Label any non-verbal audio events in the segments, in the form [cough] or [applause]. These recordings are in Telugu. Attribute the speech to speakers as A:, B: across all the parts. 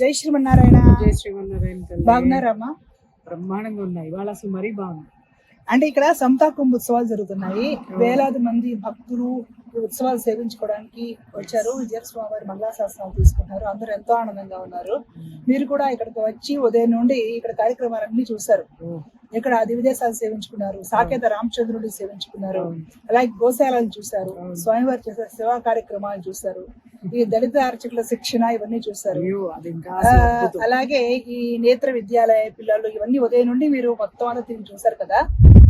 A: జై శ్రీమన్నారాయణ.
B: జై శ్రీమన్నారాయణ.
A: బాగున్నారమ్మా?
B: బ్రహ్మాండంగా ఉన్నాయి. ఇవాళ అసలు మరీ బాగుంది
A: అంటే ఇక్కడ సమతా కుంభ ఉత్సవాలు జరుగుతున్నాయి. వేలాది మంది భక్తులు ఉత్సవాలు సేవించుకోవడానికి వచ్చారు. విజయ స్వామి వారి మంగళాశాసనాలు తీసుకుంటున్నారు. అందరూ ఎంతో ఆనందంగా ఉన్నారు. మీరు కూడా ఇక్కడికి వచ్చి ఉదయం నుండి ఇక్కడ కార్యక్రమాలన్నీ చూశారు. ఇక్కడ ఆది విదేశాలు సేవించుకున్నారు. సాకేత రామచంద్రుడి సేవించుకున్నారు. అలాగే గోశాలను చూశారు. స్వామివారి చేసే సేవా కార్యక్రమాలు చూశారు. ఈ దళిత అర్చకుల శిక్షణ ఇవన్నీ
B: అద్భుతం.
A: అలాగే ఈ నేత్ర విద్యాలయ పిల్లలు ఇవన్నీ ఉదయం నుండి మీరు మొత్తం అంతా తిరిగి చూసారు కదా.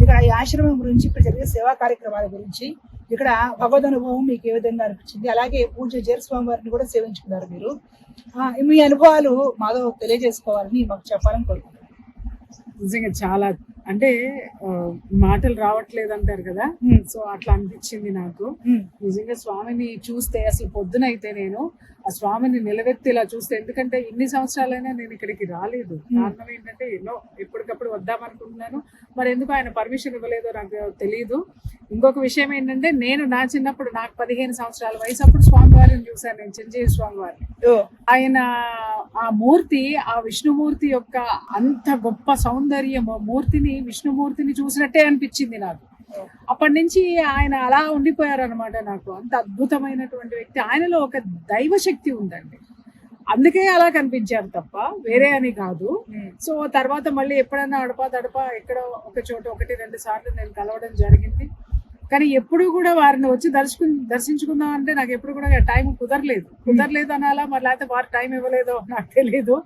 A: ఇక్కడ ఈ ఆశ్రమం గురించి ఇక్కడ జరిగే సేవా కార్యక్రమాల గురించి ఇక్కడ భగవద్ అనుభవం మీకు ఏ విధంగా అనిపించింది? అలాగే పూజ జయస్వామి వారిని కూడా సేవించుకున్నారు మీరు. మీ అనుభవాలు మాతో తెలియజేసుకోవాలని మాకు చెప్పాలని కోరుకుంటున్నాను
B: నిజంగా చాలా అంటే మాటలు రావట్లేదు అంటారు కదా సో అట్లా అనిపించింది నాకు. నిజంగా స్వామిని చూస్తే అసలు పొద్దునైతే నేను ఆ స్వామిని నిలవెత్తి ఇలా చూస్తే ఎందుకంటే ఇన్ని సంవత్సరాలైనా నేను ఇక్కడికి రాలేదు. కారణం ఏంటంటే ఎన్నో ఎప్పటికప్పుడు వద్దాం అనుకుంటున్నాను. మరి ఎందుకు ఆయన పర్మిషన్ ఇవ్వలేదో నాకు తెలియదు ఇంకొక విషయం ఏంటంటే నేను నా చిన్నప్పుడు నాకు పదిహేను సంవత్సరాల వయసు అప్పుడు స్వామివారిని చూశాను నేను చిరంజీవి స్వామివారిని. ఆయన ఆ మూర్తి ఆ విష్ణుమూర్తి యొక్క అంత గొప్ప సౌందర్యం మూర్తిని విష్ణుమూర్తిని చూసినట్టే అనిపించింది నాకు. అప్పటి నుంచి ఆయన అలా ఉండిపోయారు అనమాట నాకు. అంత అద్భుతమైనటువంటి వ్యక్తి. ఆయనలో ఒక దైవ శక్తి ఉందండి. అందుకే అలా కనిపించారు తప్ప వేరే అని కాదు. సో తర్వాత మళ్ళీ ఎప్పుడైనా అడపా తడపా ఎక్కడో ఒక చోట ఒకటి రెండు సార్లు నేను కలవడం జరిగింది. కానీ ఎప్పుడు కూడా వారిని వచ్చి దర్శకు దర్శించుకుందాం అంటే నాకు ఎప్పుడు కూడా టైం కుదరలేదు. కుదరలేదు అనాలా? మరి లేకపోతే వారు టైం ఇవ్వలేదో నాకు తెలియదు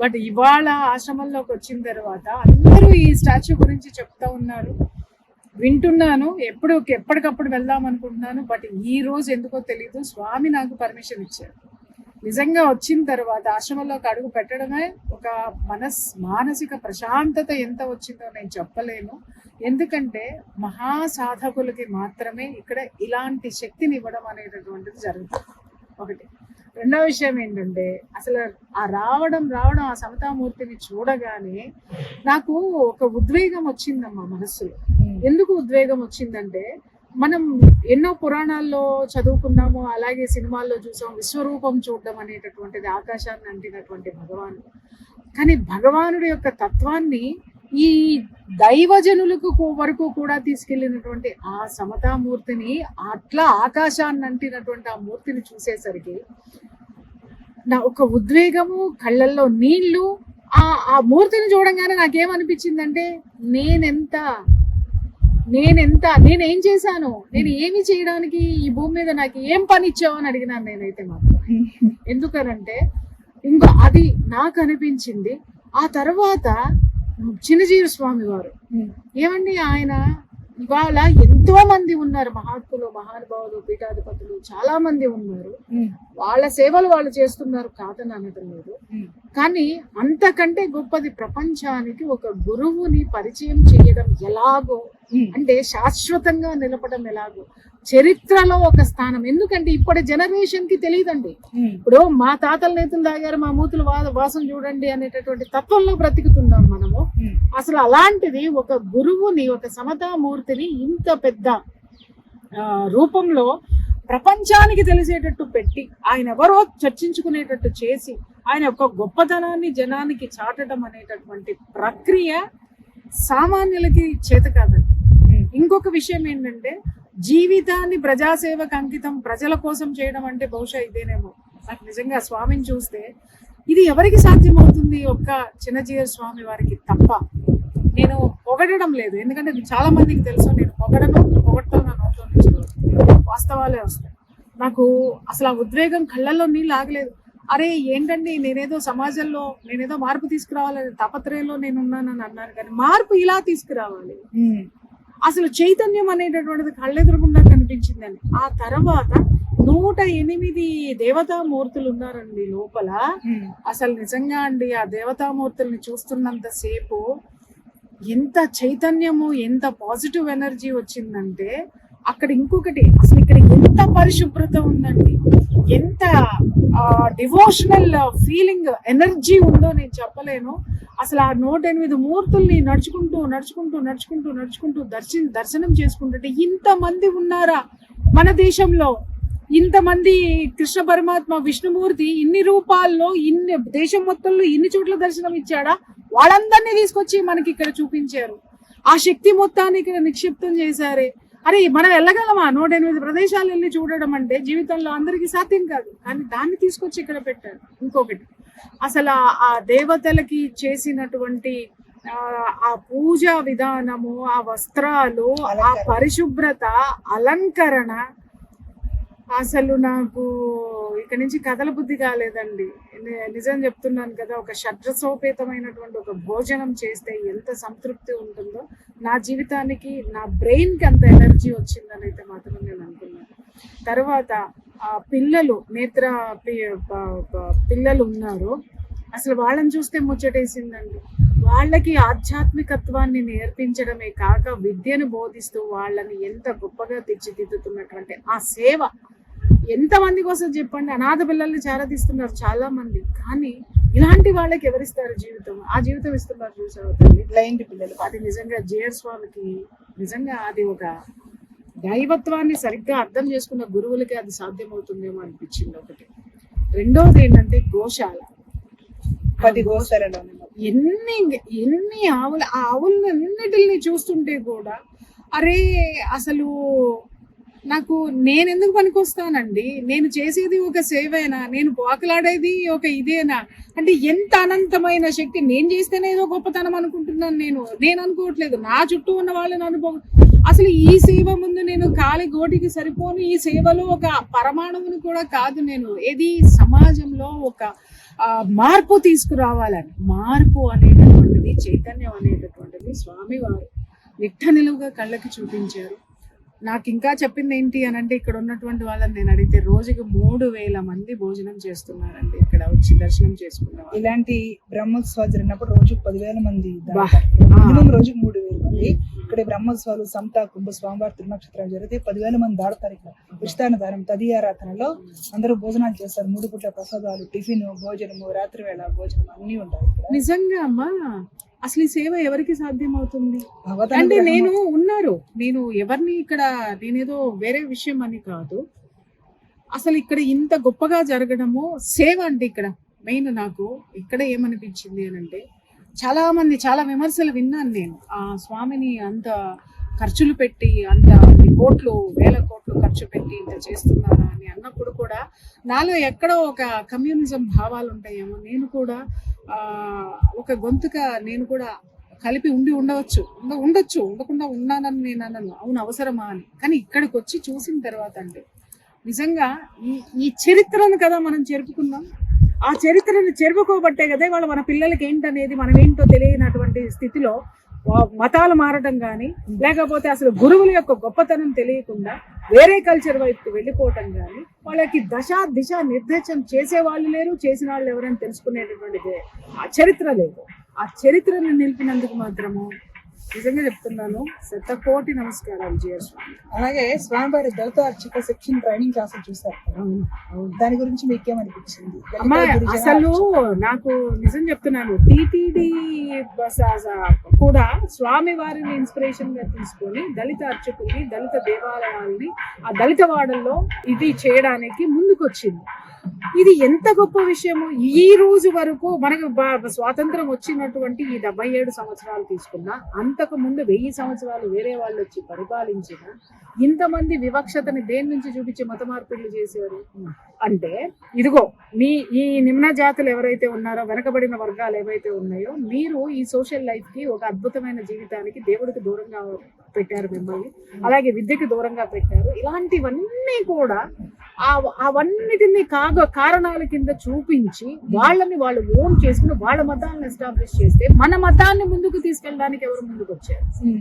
B: బట్ ఇవాళ ఆశ్రమంలోకి వచ్చిన తర్వాత అందరూ ఈ స్టాచ్యూ గురించి చెప్తా ఉన్నారు. వింటున్నాను ఎప్పుడు ఎప్పటికప్పుడు వెళ్దాం అనుకుంటున్నాను బట్ ఈ రోజు ఎందుకో తెలియదు స్వామి నాకు పర్మిషన్ ఇచ్చారు. నిజంగా వచ్చిన తర్వాత ఆశ్రమంలోకి అడుగు పెట్టడమే ఒక మనస్ మానసిక ప్రశాంతత ఎంత వచ్చిందో నేను చెప్పలేను. ఎందుకంటే మహా సాధకులకి మాత్రమే ఇక్కడ ఇలాంటి శక్తిని ఇవ్వడం అనేటటువంటిది జరుగుతుంది. ఒకటి. రెండో విషయం ఏంటంటే అసలు ఆ రావడం రావడం ఆ సమతామూర్తిని చూడగానే నాకు ఒక ఉద్వేగం వచ్చిందమ్మా మనస్సులో. ఎందుకు ఉద్వేగం వచ్చిందంటే మనం ఎన్నో పురాణాల్లో చదువుకున్నాము అలాగే సినిమాల్లో చూసాం విశ్వరూపం చూడడం అనేటటువంటిది ఆకాశాన్ని అంటినటువంటి భగవానుడు కానీ భగవానుడి యొక్క తత్వాన్ని ఈ దైవజనులకు వరకు కూడా తీసుకెళ్ళినటువంటి ఆ సమతామూర్తిని అట్లా ఆకాశాన్ని అంటినటువంటి ఆ మూర్తిని చూసేసరికి నా ఒక ఉద్వేగము కళ్ళల్లో నీళ్ళు ఆ ఆ మూర్తిని చూడంగానే నాకేమనిపించిందంటే నేనెంత నేనెంత నేనేం చేశాను? నేను ఏమి చేయడానికి ఈ భూమి మీద నాకు ఏం పని ఇచ్చావు అని అడిగినాను నేనైతే మాత్రం. [laughs] ఎందుకనంటే ఇంకో అది నాకు అనిపించింది. ఆ తర్వాత చిన్నజీవి స్వామి వారు. ఏమండి ఆయన? ఇవాళ ఎంతో మంది ఉన్నారు మహాత్ములు మహానుభావులు పీఠాధిపతులు చాలా మంది ఉన్నారు వాళ్ళ సేవలు వాళ్ళు చేస్తున్నారు కాదని అనడం లేదు. కానీ అంతకంటే గొప్పది ప్రపంచానికి ఒక గురువుని పరిచయం చేయడం ఎలాగో అంటే శాశ్వతంగా నిలపడం ఎలాగో. చరిత్రలో ఒక స్థానం. ఎందుకంటే ఇప్పటి జనరేషన్కి తెలియదండి ఇప్పుడు మా తాతల నేతలు తాగారు మా మూతులు వాసం చూడండి అనేటటువంటి తత్వంలో బ్రతుకుతున్నాం మనము. అసలు అలాంటిది ఒక గురువుని ఒక సమతామూర్తిని ఇంత పెద్ద రూపంలో ప్రపంచానికి తెలిసేటట్టు పెట్టి ఆయన ఎవరో చర్చించుకునేటట్టు చేసి ఆయన యొక్క గొప్పతనాన్ని జనానికి చాటడం అనేటటువంటి ప్రక్రియ సామాన్యులకి చేత కాదండి. ఇంకొక విషయం ఏంటంటే జీవితాన్ని ప్రజాసేవకు అంకితం ప్రజల కోసం చేయడం అంటే బహుశా ఇదేనేమో. నాకు నిజంగా స్వామిని చూస్తే ఇది ఎవరికి సాధ్యమవుతుంది ఒక్క చిన్నజీవ స్వామి వారికి తప్ప? నేను పొగడడం లేదు. ఎందుకంటే ఇది చాలా మందికి తెలుసు. నేను పొగడను పొగడతాను నా నోట్లో నుంచి వాస్తవాలే వస్తాయి. నాకు అసలు ఆ ఉద్వేగం కళ్ళల్లో నీళ్ళు ఆగలేదు. అరే ఏంటండి? నేనేదో సమాజంలో నేనేదో మార్పు తీసుకురావాలని తపత్రయంలో నేను ఉన్నానని అన్నాను కానీ మార్పు ఇలా తీసుకురావాలి. అసలు చైతన్యం అనేటటువంటిది కళ్ళెదురకుండా కనిపించిందండి. ఆ తర్వాత నూట ఎనిమిది దేవతామూర్తులు ఉన్నారండి లోపల. అసలు నిజంగా అండి ఆ దేవతామూర్తుల్ని చూస్తున్నంత సేపు ఎంత చైతన్యము ఎంత పాజిటివ్ ఎనర్జీ వచ్చిందంటే అక్కడ ఇంకొకటి అసలు ఇక్కడ ఎంత పరిశుభ్రత ఉందండి. ఎంత డివోషనల్ ఫీలింగ్ ఎనర్జీ ఉందో నేను చెప్పలేను. అసలు ఆ నూట ఎనిమిది మూర్తుల్ని నడుచుకుంటూ నడుచుకుంటూ నడుచుకుంటూ నడుచుకుంటూ దర్శన దర్శనం చేసుకుంటుంటే ఇంతమంది ఉన్నారా మన దేశంలో? ఇంతమంది కృష్ణ పరమాత్మ విష్ణుమూర్తి ఇన్ని రూపాల్లో ఇన్ని దేశం మొత్తంలో ఇన్ని చోట్ల దర్శనం ఇచ్చాడా? వాళ్ళందరినీ తీసుకొచ్చి మనకి ఇక్కడ చూపించారు. ఆ శక్తి మొత్తాన్ని ఇక్కడ నిక్షిప్తం చేశారే. అరే మనం వెళ్ళగలమా? నూట ఎనిమిది ప్రదేశాలు వెళ్ళి చూడడం అంటే జీవితంలో అందరికీ సాధ్యం కాదు. కానీ దాన్ని తీసుకొచ్చి ఇక్కడ పెట్టారు. ఇంకొకటి అసలు ఆ- దేవతలకి చేసినటువంటి ఆ, పూజా విధానము ఆ వస్త్రాలు ఆ. పరిశుభ్రత అలంకరణ అసలు నాకు ఇక్కడి నుంచి కథల బుద్ధి కాలేదండి. నిజం చెప్తున్నాను కదా ఒక షడ్రసోపేతమైనటువంటి ఒక భోజనం చేస్తే ఎంత సంతృప్తి ఉంటుందో నా జీవితానికి నా బ్రెయిన్కి అంత ఎనర్జీ వచ్చిందని అయితే మాత్రం నేను అనుకున్నాను. తర్వాత ఆ పిల్లలు నేత్ర పిల్లలు ఉన్నారు. అసలు వాళ్ళని చూస్తే ముచ్చటేసిందండి. వాళ్ళకి ఆధ్యాత్మికత్వాన్ని నేర్పించడమే కాక విద్యను బోధిస్తూ వాళ్ళని ఎంత గొప్పగా తీర్చిదిద్దుతున్నటువంటి ఆ సేవ ఎంతమంది కోసం చెప్పండి? అనాథ పిల్లల్ని చారదీస్తున్నారు చాలా మంది కానీ ఇలాంటి వాళ్ళకి ఎవరిస్తారు జీవితం? ఆ జీవితం ఇస్తున్నారు చూసారు
A: బ్లైండ్ పిల్లలు.
B: అది నిజంగా జేఆర్ స్వామికి నిజంగా అది ఒక దైవత్వాన్ని సరిగ్గా అర్థం చేసుకున్న గురువులకి అది సాధ్యమవుతుందేమో అనిపించింది ఒకటి. రెండోది ఏంటంటే గోశాల.
A: పది గోసలలో
B: ఎన్ని ఎన్ని ఆవులు ఆ ఆవులన్నిటిని చూస్తుంటే కూడా అరే అసలు నాకు నేను ఎందుకు పనికొస్తానండి? నేను చేసేది ఒక సేవేనా నేను పోకలాడేది ఒక ఇదేనా? అంటే ఎంత అనంతమైన శక్తి? నేను చేస్తేనే ఏదో గొప్పతనం అనుకుంటున్నాను నేను. నేను అనుకోవట్లేదు. నా చుట్టూ ఉన్న వాళ్ళని అనుభవం అసలు ఈ సేవ ముందు నేను కాలి గోటికి సరిపోను ఈ సేవలో ఒక పరమాణువుని కూడా కాదు నేను. ఏది సమాజంలో ఒక మార్పు తీసుకురావాలని. మార్పు అనేటటువంటిది చైతన్యం అనేటటువంటిది స్వామివారు నిట్ట నిలువుగా కళ్ళకి చూపించారు. నాకు ఇంకా చెప్పింది ఏంటి అని అంటే ఇక్కడ ఉన్నటువంటి వాళ్ళని నేను అడిగితే రోజుకి మూడు వేల మంది భోజనం చేస్తున్నారండి ఇక్కడ వచ్చి దర్శనం చేసుకున్న.
A: ఇలాంటి బ్రహ్మోత్సవాలు జరిగినప్పుడు రోజు పదివేల మంది. మినిమం రోజుకి మూడు వేల మంది. ఇక్కడ బ్రహ్మోత్సవాలు సమతా కుంభ స్వామివారి తిరునక్షత్రం జరిగితే పదివేల మంది దాడతారు ఇక్కడ. ఉచితాన దానం తదియారాధనలో అందరూ భోజనాలు చేస్తారు. మూడు పూట్ల ప్రసాదాలు టిఫిన్ భోజనము రాత్రి వేళ భోజనం అన్ని ఉంటాయి
B: నిజంగా అమ్మా అసలు ఈ సేవ ఎవరికి సాధ్యం అవుతుంది అంటే నేను ఉన్నారు. నేను ఎవరిని ఇక్కడ నేనేదో వేరే విషయం అని కాదు. అసలు ఇక్కడ ఇంత గొప్పగా జరగడము సేవ అంటే ఇక్కడ మెయిన్ నాకు ఇక్కడ ఏమనిపించింది అని అంటే చాలా మంది చాలా విమర్శలు విన్నాను నేను. ఆ స్వామిని అంత ఖర్చులు పెట్టి అంత కోట్లు వేల కోట్లు ఖర్చు పెట్టి ఇంత చేస్తున్నారా అని అన్నప్పుడు కూడా నాలో ఎక్కడో ఒక కమ్యూనిజం భావాలు ఉంటాయేమో. నేను కూడా ఒక గొంతుగా నేను కూడా కలిపి ఉండి ఉండవచ్చు. ఉండ ఉండొచ్చు. ఉండకుండా ఉన్నానని నేను అన్నాను అవును అవసరమా అని. కానీ ఇక్కడికి వచ్చి చూసిన తర్వాత అంటే నిజంగా ఈ ఈ చరిత్రను కదా మనం చెరుపుకున్నాం ఆ చరిత్రను చెరుపుకోబట్టే కదా వాళ్ళు మన పిల్లలకి ఏంటనేది మనం ఏంటో తెలియనటువంటి స్థితిలో మతాలు మారటం కానీ లేకపోతే అసలు గురువుల యొక్క గొప్పతనం తెలియకుండా వేరే కల్చర్ వైపు వెళ్ళిపోవటం కానీ వాళ్ళకి దశ దిశ నిర్దేశం చేసే వాళ్ళు లేరు చేసిన వాళ్ళు ఎవరని తెలుసుకునేటటువంటి ఆ చరిత్ర లేదు. ఆ చరిత్రను నిలిపినందుకు మాత్రము నిజంగా చెప్తున్నాను శతకోటి నమస్కారాలు జియస్వామి
A: అలాగే స్వామివారి దళిత అర్చక శిక్షణ ట్రైనింగ్ క్లాసులు చూసారు దాని గురించి మీకేమనిపించింది?
B: అసలు నాకు నిజం చెప్తున్నాను టీటీడీ కూడా స్వామి వారిని ఇన్స్పిరేషన్గా తీసుకొని దళిత అర్చకుల్ని దళిత దేవాలయాల్ని ఆ దళిత వాడల్లో ఇది చేయడానికి ముందుకొచ్చింది. ఇది ఎంత గొప్ప విషయము? ఈ రోజు వరకు మనకు స్వాతంత్రం వచ్చినటువంటి ఈ డెబ్బై ఏడు సంవత్సరాలు తీసుకున్నా అంతకు ముందు వెయ్యి సంవత్సరాలు వేరే వాళ్ళు వచ్చి పరిపాలించిన ఇంతమంది వివక్షతని దేని నుంచి చూపించి మత మార్పిడులు చేసేవారు? అంటే ఇదిగో మీ ఈ నిమ్న జాతులు ఎవరైతే ఉన్నారో వెనకబడిన వర్గాలు ఏవైతే ఉన్నాయో మీరు ఈ సోషల్ లైఫ్కి ఒక అద్భుతమైన జీవితానికి దేవుడికి దూరంగా పెట్టారు మిమ్మల్ని. అలాగే విద్యకి దూరంగా పెట్టారు. ఇలాంటివన్నీ కూడా అవన్నిటిని కాగ కారణాల కింద చూపించి వాళ్ళని వాళ్ళు ఓన్ చేసుకుని వాళ్ళ మతాలను ఎస్టాబ్లిష్ చేస్తే మన మతాన్ని ముందుకు తీసుకెళ్ళడానికి ఎవరు ముందుకు వచ్చారు
A: hmm.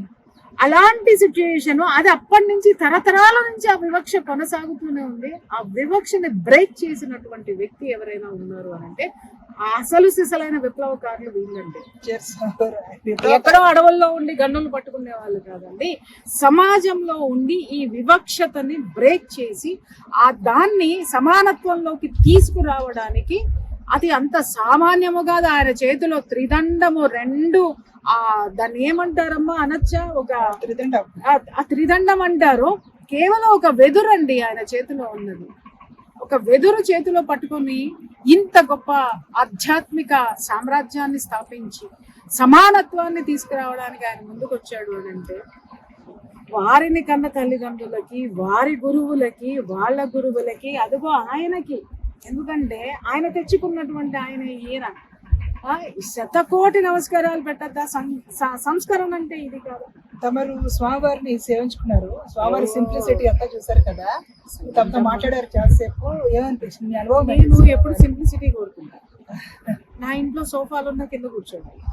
B: అలాంటి సిచ్యుయేషన్ అది అప్పటి నుంచి తరతరాల నుంచి ఆ వివక్ష కొనసాగుతూనే ఉంది. ఆ వివక్షని బ్రేక్ చేసినటువంటి వ్యక్తి ఎవరైనా ఉన్నారు అని అంటే ఆ అసలు సిసలైన విప్లవకారులు వీళ్ళండి. ఎక్కడో అడవుల్లో ఉండి గన్నులు పట్టుకునే వాళ్ళు కాదండి. సమాజంలో ఉండి ఈ వివక్షతని బ్రేక్ చేసి ఆ దాన్ని సమానత్వంలోకి తీసుకురావడానికి అది అంత సామాన్యము కాదు. ఆయన చేతిలో త్రిదండము రెండు ఆ దాన్ని ఏమంటారమ్మా? అనొచ్చా? ఒక
A: త్రిదండం.
B: ఆ- త్రిదండం అంటారు. కేవలం ఒక వెదురండి ఆయన చేతిలో ఉన్నది. ఒక వెదురు చేతిలో పట్టుకొని ఇంత గొప్ప ఆధ్యాత్మిక సామ్రాజ్యాన్ని స్థాపించి సమానత్వాన్ని తీసుకురావడానికి ఆయన ముందుకు వచ్చాడు అని అంటే వారిని కన్న తల్లిదండ్రులకి వారి గురువులకి వాళ్ళ గురువులకి అదిగో ఆయనకి ఎందుకంటే ఆయన తెచ్చుకున్నటువంటి ఆయన ఈయన. శతకోటి నమస్కారాలు పెట్టద్దా? సం- స- సంస్కరణ అంటే ఇది కాదు.
A: తమరు స్వామివారిని సేవించుకున్నారు. స్వామివారి సింప్లిసిటీ అంతా చూసారు కదా? తమతో మాట్లాడారు చాలాసేపు. ఏమనిపించింది మీ అనుభవం?
B: నేను ఎప్పుడు సింప్లిసిటీ కోరుకుంటా. నా ఇంట్లో సోఫాలు ఉన్న కింద కూర్చోండి.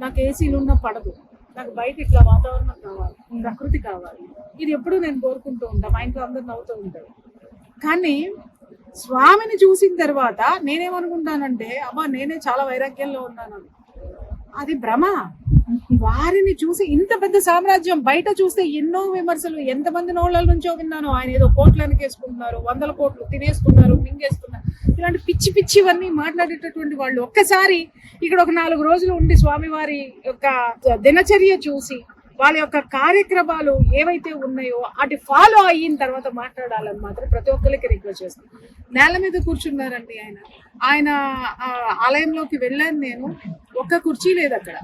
B: నాకు ఏసీలు ఉన్న పడదు. నాకు బయట ఇట్లా వాతావరణం కావాలి. ప్రకృతి కావాలి. ఇది ఎప్పుడు నేను కోరుకుంటూ ఉంటా. మా ఇంట్లో అందరు నవ్వుతూ ఉంటారు. కానీ స్వామిని చూసిన తర్వాత నేనేమనుకుంటానంటే అబ్బా నేనే చాలా వైరాగ్యంలో ఉన్నాను. అది భ్రమ. వారిని చూసి ఇంత పెద్ద సామ్రాజ్యం బయట చూస్తే ఎన్నో విమర్శలు ఎంతమంది నోళ్ళ నుంచో విన్నాను. ఆయన ఏదో కోట్లు వెనకేసుకుంటున్నారు వందల కోట్లు తినేసుకున్నారు మింగేస్తున్నారు ఇలాంటి పిచ్చి పిచ్చివన్నీ మాట్లాడేటటువంటి వాళ్ళు ఒక్కసారి ఇక్కడ ఒక నాలుగు రోజులు ఉండి స్వామివారి యొక్క దినచర్య చూసి వాళ్ళ యొక్క కార్యక్రమాలు ఏవైతే ఉన్నాయో అటు ఫాలో అయిన తర్వాత మాట్లాడాలని మాత్రం ప్రతి ఒక్కరికి రిక్వెస్ట్ చేస్తాం. నేల మీద కూర్చున్నారండి ఆయన. ఆయన ఆలయంలోకి వెళ్ళాను నేను. ఒక్క కుర్చీ లేదు అక్కడ.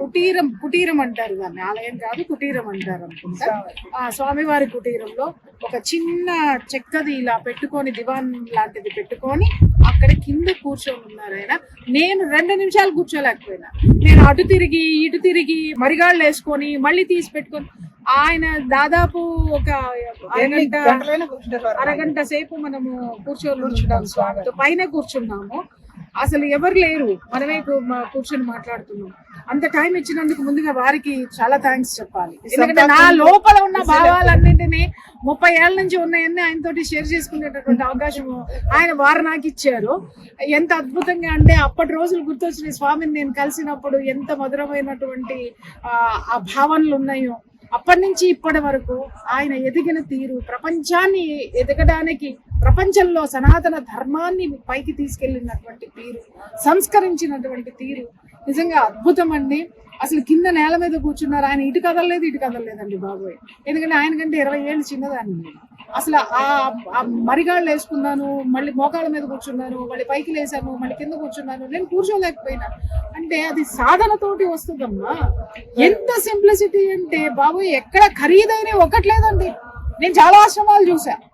B: కుటీరం కుటీరం అంటారు దాన్ని. ఆలయం కాదు కుటీరం అంటారు అనుకుంటా. ఆ స్వామివారి కుటీరంలో ఒక చిన్న చెక్కది ఇలా పెట్టుకొని దివాన్ లాంటిది పెట్టుకొని అక్కడ కింద కూర్చొని ఉన్నారు ఆయన. నేను రెండు నిమిషాలు కూర్చోలేకపోయినా. నేను అటు తిరిగి ఇటు తిరిగి మరిగాళ్ళు వేసుకొని మళ్ళీ తీసి పెట్టుకొని ఆయన దాదాపు ఒక అరగంట. అరగంట సేపు మనము కూర్చొని కూర్చుంటాం స్వామితో. పైన కూర్చున్నాము అసలు ఎవరు లేరు. మనమే కూర్చొని మాట్లాడుతున్నాం. అంత టైం ఇచ్చినందుకు ముందుగా వారికి చాలా థ్యాంక్స్ చెప్పాలి. ఎందుకంటే నా లోపల ఉన్న భావాలన్నింటినీ ముప్పై ఏళ్ళ నుంచి ఉన్నాయన్నీ ఆయనతోటి షేర్ చేసుకునేటటువంటి [laughs] అవకాశం ఆయన వారు నాకు ఇచ్చారు. ఎంత అద్భుతంగా అంటే అప్పటి రోజులు గుర్తొచ్చిన స్వామిని నేను కలిసినప్పుడు ఎంత మధురమైనటువంటి ఆ భావనలు ఉన్నాయో. అప్పటి నుంచి ఇప్పటి వరకు ఆయన ఎదిగిన తీరు ప్రపంచాన్ని ఎదగడానికి ప్రపంచంలో సనాతన ధర్మాన్ని పైకి తీసుకెళ్ళినటువంటి తీరు సంస్కరించినటువంటి తీరు నిజంగా అద్భుతం అండి అసలు కింద నేల మీద కూర్చున్నారు. ఆయన ఇటు కదలలేదు ఇటు కదలలేదండి బాబోయ్. ఎందుకంటే ఆయన కంటే ఇరవై ఏళ్ళు చిన్నదాన్ని అసలు ఆ మరిగాళ్ళు వేసుకున్నాను మళ్ళీ మోకాళ్ళ మీద కూర్చున్నాను మళ్ళీ పైకి లేసాను మళ్ళీ కింద కూర్చున్నాను నేను కూర్చోలేకపోయినా. అంటే అది సాధనతోటి వస్తుందమ్మా. ఎంత సింప్లిసిటీ అంటే బాబు ఎక్కడ ఖరీదైన ఒకట్లేదండి నేను చాలా ఆశ్రమాలు చూసాను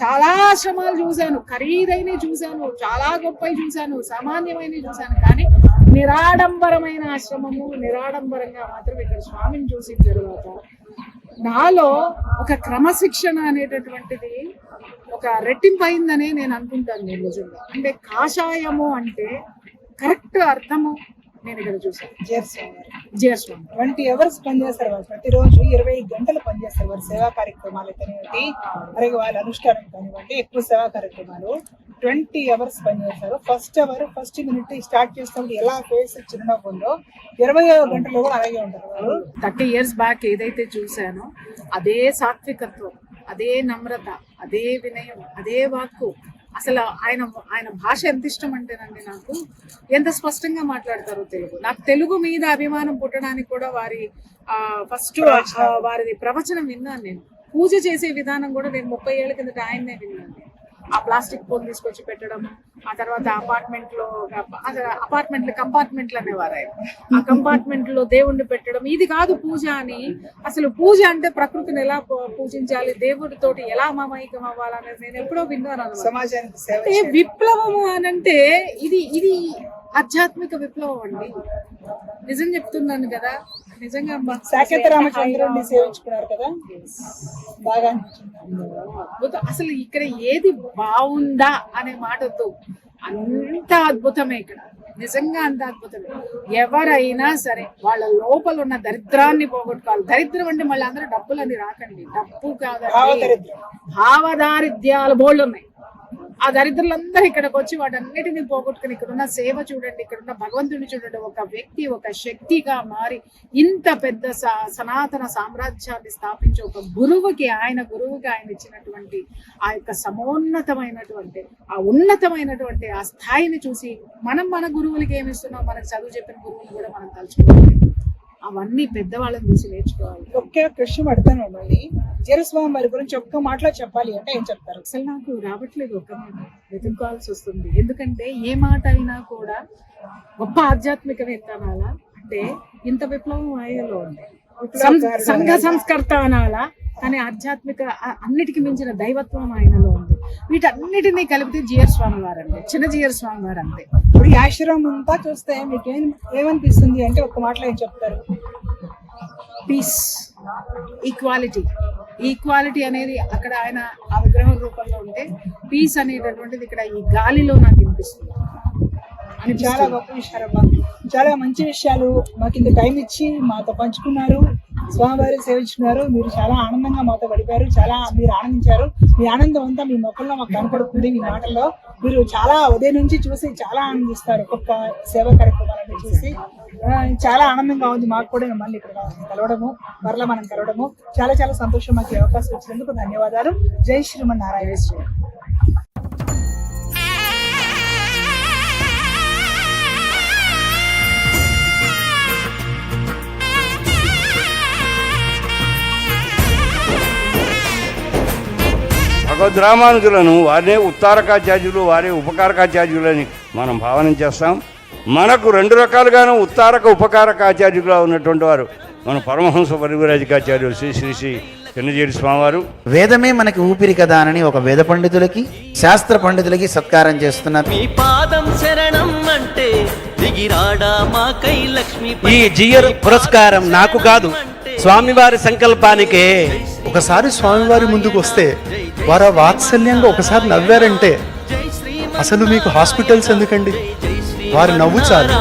B: చాలా ఆశ్రమాలు చూశాను. ఖరీదైన చూశాను. చాలా గొప్పవి చూశాను. సామాన్యమైన చూశాను. కానీ నిరాడంబరమైన ఆశ్రమము నిరాడంబరంగా మాత్రం ఇక్కడ స్వామిని చూసిన తర్వాత నాలో ఒక క్రమశిక్షణ అనేటటువంటిది ఒక రెట్టింపు నేను అనుకుంటాను నేను నిజంగా అంటే కాషాయము అంటే కరెక్ట్ అర్థము. నేను ఇక్కడ చూసాను జిఆర్ స్వామి
A: ట్వంటీ అవర్స్ పనిచేస్తారు వాళ్ళు. ప్రతిరోజు ఇరవై గంటలు పనిచేస్తారు వారి సేవా కార్యక్రమాలు కానివ్వండి అలాగే వాళ్ళ అనుష్ఠానం కానివ్వండి ఎక్కువ సేవా కార్యక్రమాలు. ట్వంటీ అవర్స్ పనిచేస్తారు first hour first minute start చేసినప్పుడు ఎలా ఫేస్ చిరునవ్వు ఉందో ఇరవై గంటలు కూడా అలాగే ఉంటారు వాళ్ళు.
B: థర్టీ ఇయర్స్ బ్యాక్ ఏదైతే చూశానో అదే సాత్వికత్వం అదే నమ్రత అదే వినయం అదే వాక్కు అసలు ఆయన ఆయన భాష ఎంత ఇష్టం అంటేనండి నాకు ఎంత స్పష్టంగా మాట్లాడతారో తెలుగు. నాకు తెలుగు మీద అభిమానం పుట్టడానికి కూడా వారి ఫస్ట్ వారి ప్రవచనం విన్నాను నేను. పూజ చేసే విధానం కూడా నేను ముప్పై ఏళ్ళ కిందట ఆయన్నే విన్నాను. ఆ ప్లాస్టిక్ పూలు తీసుకొచ్చి పెట్టడం ఆ తర్వాత అపార్ట్మెంట్లో అపార్ట్మెంట్ కంపార్ట్మెంట్లు అనేవారు ఆయన. ఆ కంపార్ట్మెంట్లో దేవుణ్ణి పెట్టడం ఇది కాదు పూజ అని. అసలు పూజ అంటే ప్రకృతిని ఎలా పూజించాలి దేవుడితోటి ఎలా మమైకం అవ్వాలనేది నేను ఎప్పుడో విన్నాను.
A: సమాజానికి
B: అంటే విప్లవము అని అంటే ఇది ఇది ఆధ్యాత్మిక విప్లవం అండి. నిజం చెప్తున్నాను కదా నిజంగా.
A: సాకేత రామచంద్రుడిని సేవించుకున్నారు కదా? బాగా
B: అసలు ఇక్కడ ఏది బాగుందా అనే మాటతో అంత అద్భుతమే ఇక్కడ. నిజంగా అంత అద్భుతమే. ఎవరైనా సరే వాళ్ళ లోపల ఉన్న దరిద్రాన్ని పోగొట్టుకోవాలి. దరిద్రం అంటే మళ్ళీ అందరూ డబ్బులని రాకండి. డబ్బు కాదండి
A: భావదరిద్రం.
B: భావదారిద్ర్యాలు బోళ్ళు ఉన్నాయి. ఆ దరిద్రులందరూ ఇక్కడికి వచ్చి వాటన్నిటిని పోగొట్టుకుని ఇక్కడున్న సేవ చూడండి ఇక్కడున్న భగవంతుడిని చూడండి. ఒక వ్యక్తి ఒక శక్తిగా మారి ఇంత పెద్ద స- సనాతన సామ్రాజ్యాన్ని స్థాపించే ఒక గురువుకి ఆయన గురువుకి ఆయన ఇచ్చినటువంటి ఆ యొక్క సమోన్నతమైనటువంటి ఆ ఉన్నతమైనటువంటి ఆ స్థాయిని చూసి మనం మన గురువులకి ఏమిస్తున్నాం మనకు చదువు చెప్పిన గురువుని కూడా మనం తలుచుకోవాలి. అవన్నీ పెద్దవాళ్ళని చూసి నేర్చుకోవాలి.
A: ఒకే ఒక పడతాను మళ్ళీ. జీరస్వామి వారి గురించి ఒక్క మాటలో చెప్పాలి అంటే ఏం చెప్తారు?
B: అసలు నాకు రావట్లేదు ఒక్క మాట వెతుక్కోవాల్సి వస్తుంది. ఎందుకంటే ఏ మాట అయినా కూడా గొప్ప ఆధ్యాత్మికవేత్త అనాలా? అంటే ఇంత విప్లవం ఆయనలో ఉంది సంఘ సంస్కర్త అనాలా? కానీ ఆధ్యాత్మిక అన్నిటికి మించిన దైవత్వం ఆయనలో ఉంది. వీటన్నిటినీ కలిపితే జియర్ స్వామి వారు అంతే చిన్న జియర్ స్వామి వారు అంతే
A: ఇప్పుడు ఈ ఆశ్రమం అంతా చూస్తే మీకు ఏం ఏమనిపిస్తుంది అంటే ఒక్క మాటలో ఏం చెప్తారు?
B: పీస్ ఈక్వాలిటీ ఈక్వాలిటీ అనేది అక్కడ ఆయన ఆ విగ్రహం రూపంలో ఉంటే పీస్ అనేటటువంటిది ఇక్కడ ఈ గాలిలో నాకు వినిపిస్తుంది.
A: అని చాలా గొప్ప విషయాలమ్మా చాలా మంచి విషయాలు మాకు ఇంత టైం ఇచ్చి మాతో పంచుకున్నారు. స్వామివారి సేవించుకున్నారు. మీరు చాలా ఆనందంగా మాతో గడిపారు. చాలా మీరు ఆనందించారు. మీ ఆనందం అంతా మీ మొక్కల్లో మాకు కనపడుతుంది మీ మాటల్లో. మీరు చాలా ఉదయం నుంచి చూసి చాలా ఆనందిస్తారు. ఒక్కొక్క సేవా కార్యక్రమాలను చూసి. చాలా ఆనందంగా ఉంది. మాకు కూడా మళ్ళీ ఇక్కడ కలవడము మరలా మనం కలవడము. చాలా చాలా సంతోషం మాకు అవకాశం ఇచ్చినందుకు ధన్యవాదాలు. జై శ్రీమన్నారాయణ.
C: భగవద్రామానుజులను వారే ఉత్తారకాచార్యులు వారే ఉపకారకాచార్యులని మనం భావన చేస్తాం. మనకు రెండు రకాలుగాను ఉత్తారక ఉపకారకాచార్యులుగా ఉన్నటువంటి వారు మన పరమహంస పరివిరాజకాచార్యులు శ్రీ శ్రీ శ్రీ చిన్నజీరి స్వామివారు.
D: వేదమే మనకి ఊపిరి కదా అని ఒక వేద పండితులకి శాస్త్ర పండితులకి సత్కారం చేస్తున్నారు.
E: మీ పాదం శరణం అంటే దిగిరాడా మాకై లక్ష్మీ
F: ఈ జియర్ పురస్కారం నాకు కాదు. స్వామివారి సంకల్పానికే.
G: ఒకసారి స్వామివారి ముందుకు వస్తే వారు వాత్సల్యంగా ఒకసారి నవ్వారంటే అసలు మీకు హాస్పిటల్స్ ఎందుకండి? వారి నవ్వు చాలు.